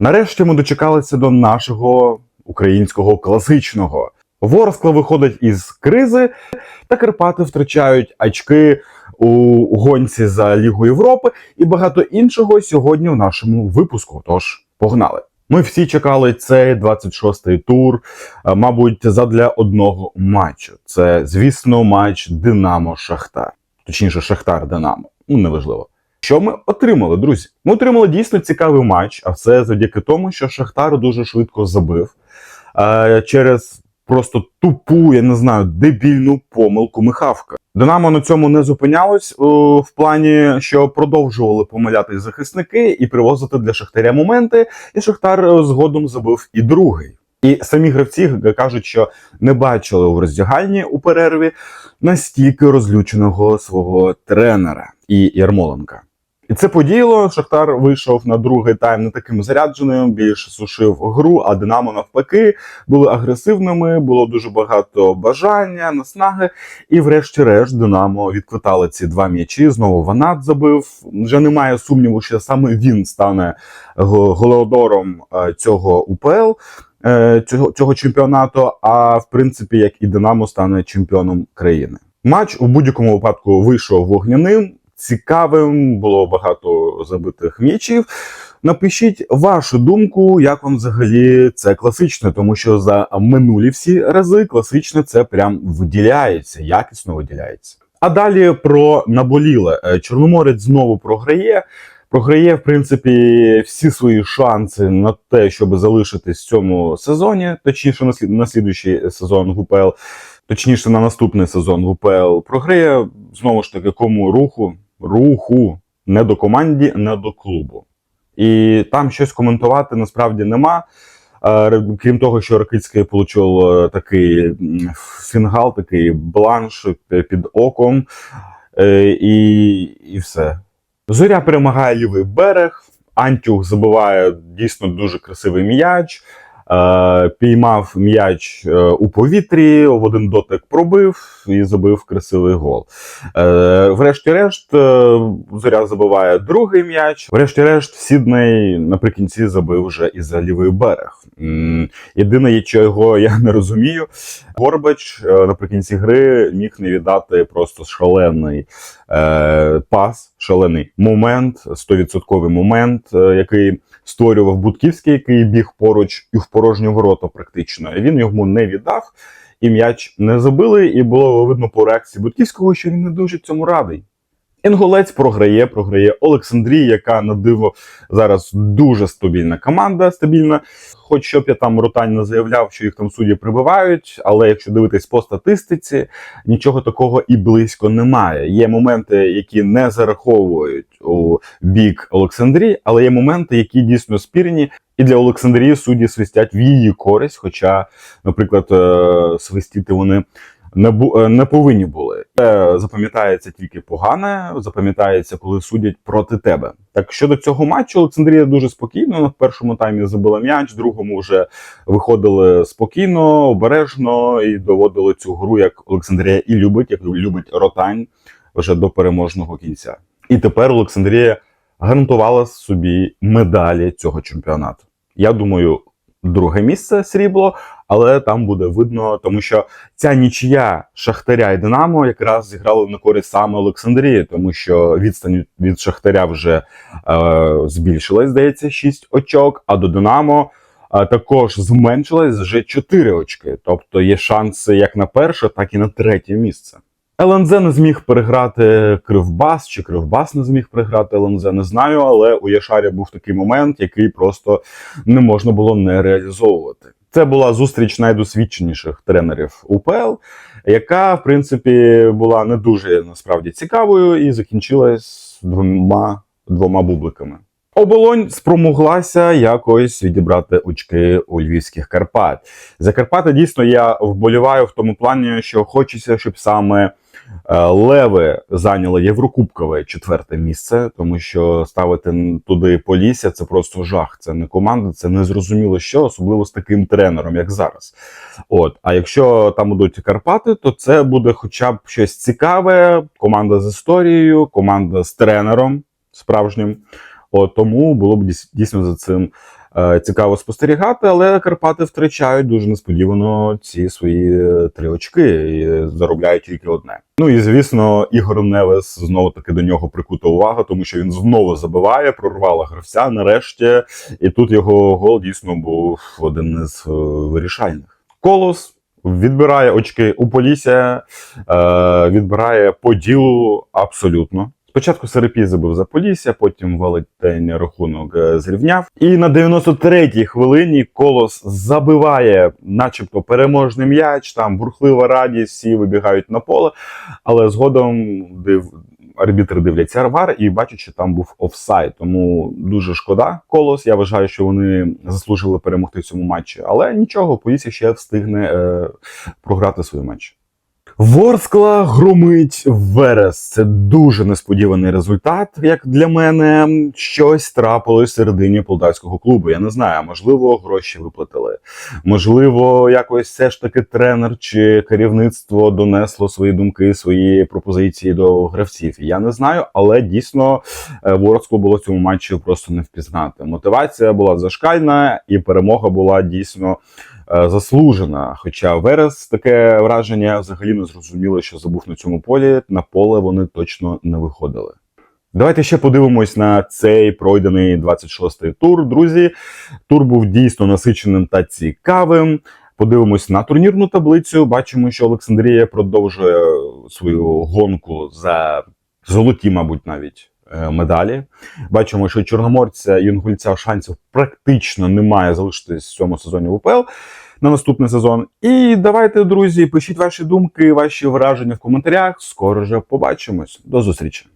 Нарешті ми дочекалися до нашого українського класичного. Ворскла виходить із кризи, та Карпати втрачають очки у гонці за Лігу Європи і багато іншого сьогодні в нашому випуску. Тож погнали! Ми всі чекали цей 26-й тур, е, мабуть, задля одного матчу. Це, звісно, матч Динамо Шахтар. Точніше, Шахтар Динамо. Ну, неважливо. Що ми отримали, друзі? Ми отримали дійсно цікавий матч, а все завдяки тому, що Шахтар дуже швидко забив е, через просто тупу, я не знаю, дебільну помилку Михавка. Динамо на цьому не зупинялось о, в плані, що продовжували помилятись захисники і привозити для Шахтаря моменти, і Шахтар е, згодом забив і другий. І самі гравці кажуть, що не бачили у роздягальні у перерві настільки розлюченого свого тренера і Ярмоленка. І це подіяло. Шахтар вийшов на другий тайм не таким зарядженим, більше сушив гру, а Динамо навпаки були агресивними, було дуже багато бажання, наснаги. І, врешті-решт, Динамо відквитали ці два м'ячі. Знову Ванат забив. Вже немає сумніву, що саме він стане го- голодором е, цього УПЛ. е, Цього, цього чемпіонату, а в принципі, як і Динамо стане чемпіоном країни. Матч у будь-якому випадку вийшов вогняним, цікавим, було багато забитих м'ячів. Напишіть вашу думку, як вам взагалі це класичне, тому що за минулі всі рази класичне це прям виділяється, якісно виділяється. А далі про наболіле. Е, Чорноморець знову програє. Програє, в принципі, всі свої шанси на те, щоб залишитись в цьому сезоні, точніше, на, слід, на слідуючий сезон в УПЛ, точніше, на наступний сезон в УПЛ. Програє знову ж таки кому руху, руху, не до команді, не до клубу. І там щось коментувати насправді нема. Е, Крім того, що Ракицький отримав такий фінгал, такий бланш під оком, е, і, і все. Зоря перемагає лівий берег. Антюх забиває дійсно дуже красивий м'яч. Е, піймав м'яч е, у повітрі, в один дотик пробив і забив красивий гол. Е, врешті-решт, зоря забиває другий м'яч. Врешті-решт, Сідней наприкінці забив вже і за лівий берег. Єдине, чого я не розумію, Горбач наприкінці гри міг не віддати просто шалений пас, шалений момент, 100% момент, е, який створював Будківський, який біг поруч і в порожню ворота практично. Він йому не віддав, і м'яч не забили, і було видно по реакції Будківського, що він не дуже цьому радий. Інголець програє, програє Олександрій, яка на диво зараз дуже стабільна команда, стабільна. Хоч щоб я там Ротань не заявляв, що їх там судді прибивають, але якщо дивитись по статистиці, нічого такого і близько немає. Є моменти, які не зараховують у бік Олександрії, але є моменти, які дійсно спірні. І для Олександрії судді свистять в її користь, хоча, наприклад, е, свистіти вони не, бу- е, не повинні були. Це запам'ятається тільки погане, запам'ятається, коли судять проти тебе. Так щодо цього матчу, Олександрія дуже спокійно. В першому таймі забила м'яч, в другому вже виходили спокійно, обережно і доводили цю гру, як Олександрія і любить, як любить Ротань вже до переможного кінця. І тепер Олександрія гарантувала собі медалі цього чемпіонату. Я думаю, друге місце срібло, але там буде видно, тому що ця нічия Шахтаря і Динамо якраз зіграли на користь саме Олександрії, тому що відстань від Шахтаря вже е, збільшилась, здається, 6 очок, а до Динамо е, також зменшилась вже 4 очки. Тобто є шанси як на перше, так і на третє місце. ЛНЗ не зміг переграти Кривбас, чи Кривбас не зміг переграти ЛНЗ, не знаю, але у Яшарі був такий момент, який просто не можна було не реалізовувати. Це була зустріч найдосвідченіших тренерів УПЛ, яка, в принципі, була не дуже насправді цікавою і закінчилась двома, двома бубликами. Оболонь спромоглася якось відібрати очки у львівських Карпат. За Карпати дійсно я вболіваю в тому плані, що хочеться, щоб саме е, Леви зайняли Єврокубкове четверте місце, тому що ставити туди Полісся це просто жах. Це не команда, це не зрозуміло що, особливо з таким тренером, як зараз. От, а якщо там будуть Карпати, то це буде хоча б щось цікаве. Команда з історією, команда з тренером справжнім. От, тому було б дійсно за цим Е, Цікаво спостерігати, але Карпати втрачають дуже несподівано ці свої е, три очки і заробляють тільки одне. Ну і звісно, Ігор Невес знову таки до нього прикута увага, тому що він знову забиває, прорвала гравця нарешті. І тут його гол дійсно був один із е, вирішальних. Колос відбирає очки у Полісся, е, відбирає по ділу абсолютно. Спочатку Серепій забив за Полісся, потім Велетень рахунок е, зрівняв. І на 93-й хвилині Колос забиває, начебто, переможний м'яч, там бурхлива радість, всі вибігають на поле. Але згодом див... арбітри дивляться вар і бачать, що там був офсайд. Тому дуже шкода Колос. Я вважаю, що вони заслужили перемогти в цьому матчі. Але нічого, Полісся ще встигне е... програти свій матч. Ворскла громить Верес. Це дуже несподіваний результат, як для мене. Щось трапилось середині полтавського клубу. Я не знаю, можливо, гроші виплатили. Можливо, якось все ж таки тренер чи керівництво донесло свої думки, свої пропозиції до гравців. Я не знаю, але дійсно е, Ворсклу було цьому матчі просто не впізнати. Мотивація була зашкальна, і перемога була дійсно заслужена. Хоча Верес таке враження взагалі не зрозуміло, що забув на цьому полі. На поле вони точно не виходили. Давайте ще подивимось на цей пройдений 26-й тур. Друзі, тур був дійсно насиченим та цікавим. Подивимось на турнірну таблицю. Бачимо, що Олександрія продовжує свою гонку за золоті, мабуть, навіть е, медалі. Бачимо, що чорноморця юнгульця шансів практично немає залишитись в цьому сезоні в УПЛ на наступний сезон. І давайте, друзі, пишіть ваші думки, ваші враження в коментарях. Скоро вже побачимось. До зустрічі.